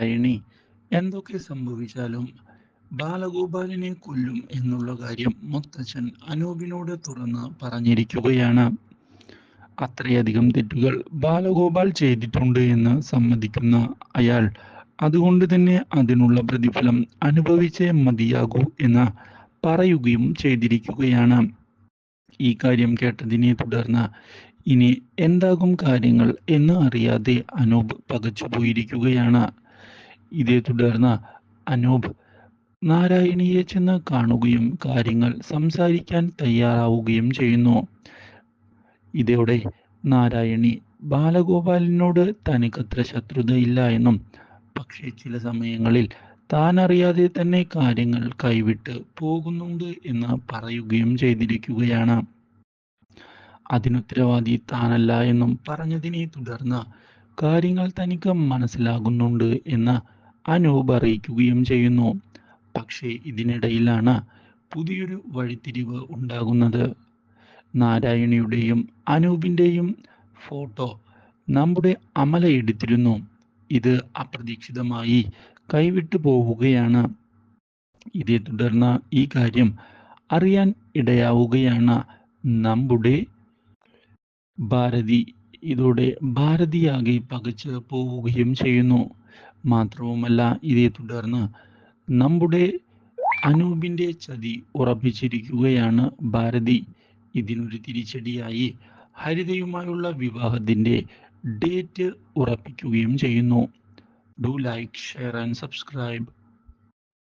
അയണി എന്തൊക്കെ സംഭവിച്ചാലും ബാലഗോപാലിനെ കൊല്ലും എന്നുള്ള കാര്യം മുത്തച്ഛൻ അനൂപിനോട് തുറന്ന് പറഞ്ഞിരിക്കുകയാണ്. അത്രയധികം തെറ്റുകൾ ബാലഗോപാൽ ചെയ്തിട്ടുണ്ട് എന്ന് സമ്മതിക്കുന്ന അയാൾ അതുകൊണ്ട് തന്നെ അതിനുള്ള പ്രതിഫലം അനുഭവിച്ചേ മതിയാകൂ എന്ന് പറയുകയും ചെയ്തിരിക്കുകയാണ്. ഈ കാര്യം കേട്ടതിനെ തുടർന്ന് ഇനി എന്താകും കാര്യങ്ങൾ എന്ന് അറിയാതെ അനൂപ് പകച്ചുപോയിരിക്കുകയാണ്. ഇതേ തുടർന്ന് അനൂപ് നാരായണിയെ ചെന്ന് കാണുകയും കാര്യങ്ങൾ സംസാരിക്കാൻ തയ്യാറാവുകയും ചെയ്യുന്നു. ഇതോടെ നാരായണി ബാലഗോപാലിനോട് തനിക്കത്ര ശത്രുതയില്ല എന്നും പക്ഷേ ചില സമയങ്ങളിൽ താൻ അറിയാതെ തന്നെ കാര്യങ്ങൾ കൈവിട്ട് പോകുന്നുണ്ട് എന്ന് പറയുകയും ചെയ്തിരിക്കുകയാണ്. അതിനുത്തരവാദി താനല്ല എന്നും പറഞ്ഞതിനെ തുടർന്ന് കാര്യങ്ങൾ തനിക്ക് മനസ്സിലാകുന്നുണ്ട് എന്ന് അനൂപ് അറിയിക്കുകയും ചെയ്യുന്നു. പക്ഷേ ഇതിനിടയിലാണ് പുതിയൊരു വഴിത്തിരിവ് ഉണ്ടാകുന്നത്. നാരായണിയുടെയും അനൂപിന്റെയും ഫോട്ടോ നമ്മുടെ അമല എടുത്തിരുന്നു. ഇത് അപ്രതീക്ഷിതമായി കൈവിട്ടു പോവുകയാണ്. ഇതേ തുടർന്ന് ഈ കാര്യം അറിയാൻ ഇടയാവുകയാണ്. നമ്മുടെ ഭാരതി ഇതോടെ ഭാരതിയാകെ പകച്ച് പോവുകയും ചെയ്യുന്നു. മാത്രവുമല്ല ഇതേ തുടർന്ന് നമ്മുടെ അനൂപിന്റെ ചതി ഉറപ്പിച്ചിരിക്കുകയാണ് ഭാരതി. ഇതിനൊരു തിരിച്ചടിയായി ഹരിതയുമായുള്ള വിവാഹത്തിന്റെ ഡേറ്റ് ഉറപ്പിക്കുകയും ചെയ്യുന്നു. Do like share and subscribe